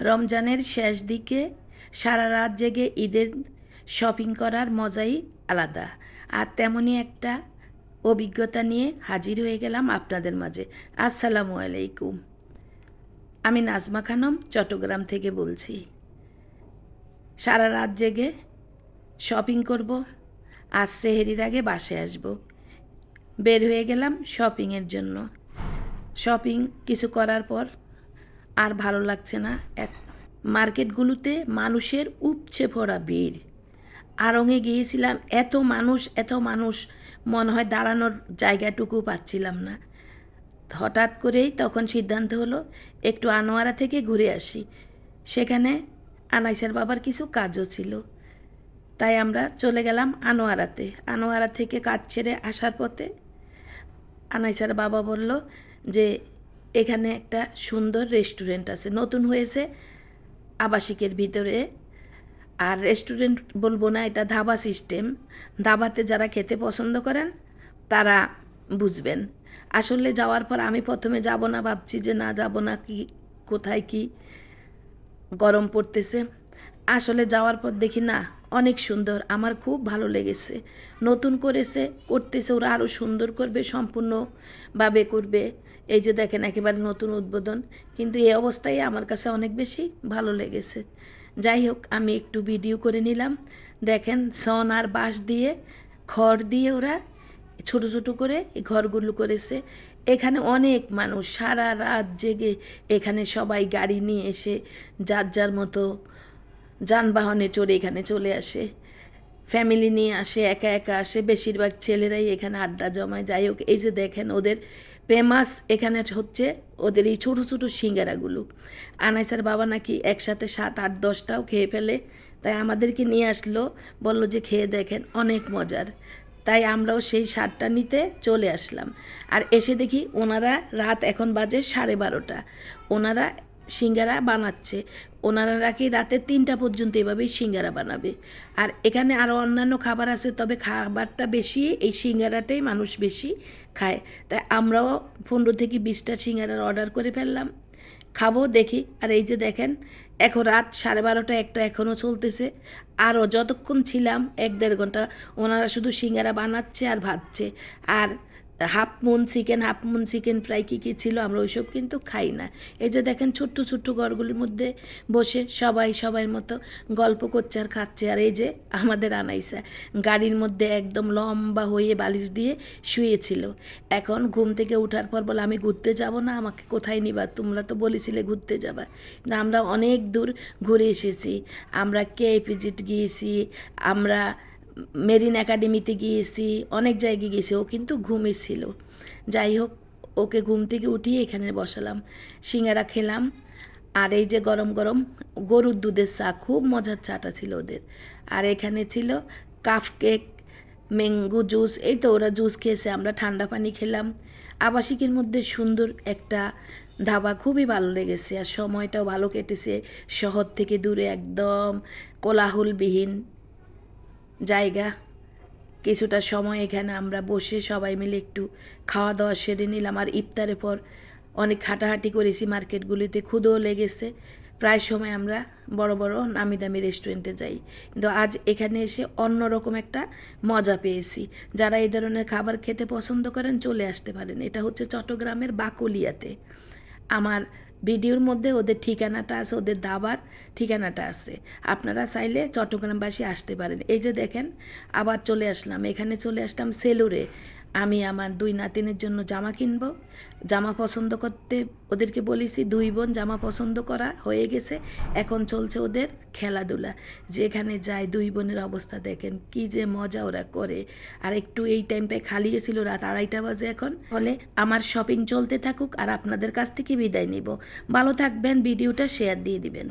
রমজানের শেষ দিকে সারা রাত জেগে ঈদের শপিং করার মজাই আলাদা। আর তেমনই একটা অভিজ্ঞতা নিয়ে হাজির হয়ে গেলাম আপনাদের মাঝে। আসসালামু আলাইকুম। আমি নাজমা খানম, চট্টগ্রাম থেকে বলছি। সারা রাত জেগে শপিং করব। আজ সেহেরির আগে বাসে আসব। বের হয়ে গেলাম শপিংয়ের জন্য। শপিং কিছু করার পর আর ভালো লাগছে না। এক মার্কেটগুলোতে মানুষের উপচে পড়া ভিড়। আড়ঙে গিয়েছিলাম, এত মানুষ এত মানুষ। মনে হয় দাঁড়ানোর জায়গাটুকু পাচ্ছিলাম না। হঠাৎ করেই তখন সিদ্ধান্ত হলো, একটু আনোয়ারা থেকে ঘুরে আসি। সেখানে আনাইসার বাবার কিছু কাজও ছিল। তাই আমরা চলে গেলাম আনোয়ারাতে। আনোয়ারা থেকে কাজ ছেড়ে আসার পথে আনাইসার বাবা বলল যে এখানে একটা সুন্দর রেস্টুরেন্ট আছে। নতুন হয়েছে আবাসিকের ভিতরে। আর রেস্টুরেন্ট বলব না, এটা ধাবা সিস্টেম ধাবাতে যারা খেতে পছন্দ করেন, তারা বুঝবেন। আসলে যাওয়ার পর আমি প্রথমে যাব না, ভাবছি যে না যাব না, কি, কোথায় কি গরম পড়তেছে। আসলে যাওয়ার পর দেখি না অনেক সুন্দর, আমার খুব ভালো লেগেছে। নতুন করেছে, করতেছে, ওরা আরও সুন্দর করবে, সম্পূর্ণভাবে করবে। এই যে দেখেন, একেবারে নতুন উদ্বোধন, কিন্তু এই অবস্থায় আমার কাছে অনেক বেশি ভালো লেগেছে। যাই হোক, আমি একটু ভিডিও করে নিলাম। দেখেন, সন আর বাঁশ দিয়ে, খড় দিয়ে ওরা ছোট ছোট করে এই ঘরগুলো করেছে। এখানে অনেক মানুষ, সারা রাত জেগে এখানে সবাই গাড়ি নিয়ে এসে যার যার মতো যানবাহনে চড়ে এখানে চলে আসে। ফ্যামিলি নিয়ে আসে, একা একা আসে। বেশিরভাগ ছেলেরাই এখানে আড্ডা জমায়। যাই হোক, এই যে দেখেন, ওদের ফেমাস এখানে হচ্ছে ওদের এই ছোটো ছোটো সিঙ্গারাগুলো। আনাইসার বাবা নাকি একসাথে সাত, আট, দশটাও খেয়ে ফেলে। তাই আমাদেরকে নিয়ে আসলো, বলল যে, খেয়ে দেখেন, অনেক মজার। তাই আমরাও সেই সারটা নিতে চলে আসলাম। আর এসে দেখি, ওনারা রাত এখন বাজে সাড়ে বারোটা। ওনারা সিঙ্গারা বানাচ্ছে। ওনারা নাকি রাতে তিনটা পর্যন্ত এভাবেই সিঙ্গারা বানাবে। আর এখানে আরও অন্যান্য খাবার আছে, তবে খাবারটা বেশি, এই সিঙ্গারাটাই মানুষ বেশি খায়। তাই আমরাও পনেরো থেকে বিশটা সিঙ্গারার অর্ডার করে ফেললাম। খাব, দেখি। আর এই যে দেখেন, এখন রাত সাড়ে বারোটা, একটা এখনও চলতেছে। আরও যতক্ষণ ছিলাম, এক দেড় ঘণ্টা, ওনারা শুধু সিঙ্গারা বানাচ্ছে আর ভাজছে। আর half moon chicken half moon chicken প্রায় কী কী ছিল আমরা ওইসব কিন্তু খাই না। এই যে দেখেন ছোট্ট ছোট্ট ঘরগুলির মধ্যে বসে সবাই সবার মতো গল্প করছে আর খাচ্ছে। আর এই যে আমাদের আনাইসা গাড়ির মধ্যে একদম লম্বা হয়ে বালিশ দিয়ে শুয়েছিল। এখন ঘুম থেকে ওঠার পর বলে, আমি ঘুরতে যাব না, আমাকে কোথায় নিবা? তোমরা তো বলেছিলে ঘুরতে যাবা। আমরা অনেক দূর ঘুরে এসেছি। আমরা কে পিজিট গিয়েছি, আমরা মেরিন একাডেমিতে গিয়েছি, অনেক জায়গায় গিয়েছি, ও কিন্তু ঘুমিয়েছিল যাই হোক, ওকে ঘুম থেকে উঠিয়ে এখানে বসালাম। সিঙ্গারা খেলাম, আর এই যে গরম গরম গরুর দুধের চা, খুব মজার চাটা ছিল ওদের। আর এখানে ছিল কাফ কেক ম্যাঙ্গো জুস, এই তো ওরা জুস খেয়েছে, আমরা ঠান্ডা পানি খেলাম। আবাসিকের মধ্যে সুন্দর একটা ধাবা, খুবই ভালো লেগেছে, আর সময়টাও ভালো কেটেছে, শহর থেকে দূরে একদম কোলাহলবিহীন। জায়গা। কিছুটা সময় এখানে আমরা বসে সবাই মিলে একটু খাওয়া দাওয়া সেরে নিলাম। আর ইফতারের পর অনেক হাঁটাহাঁটি করেছি মার্কেটগুলিতে, ক্ষুদও লেগেছে। প্রায় সময় আমরা বড় বড় নামি দামি রেস্টুরেন্টে যাই। কিন্তু আজ এখানে এসে অন্যরকম একটা মজা পেয়েছি। যারা এই ধরনের খাবার খেতে পছন্দ করেন চলে আসতে পারেন। এটা হচ্ছে চট্টগ্রামের বাকুলিয়াতে। আমার ভিডিওর মধ্যে ওদের ঠিকানাটা আছে, ওদের দাবার ঠিকানাটা আছে। আপনারা চাইলে চট্টগ্রামবাসী আসতে পারেন। এই যে দেখেন, আবার চলে আসলাম। এখানে চলে আসলাম সেলুরে। আমি আমার দুই নাতিনের জন্য জামা কিনব। জামা পছন্দ করতে ওদেরকে বলেছি, দুই বোন জামা পছন্দ করা হয়ে গেছে, এখন চলছে ওদের খেলাধুলা। যেখানে যায় দুই বোনের অবস্থা দেখেন, কি যে মজা ওরা করে। আর একটু এই টাইমটায় খালি ছিল রাত আড়াইটা বাজে এখন। ফলে আমার শপিং চলতে থাকুক আর আপনাদের কাছ থেকে বিদায় নিব। ভালো থাকবেন, ভিডিওটা শেয়ার দিয়ে দিবেন।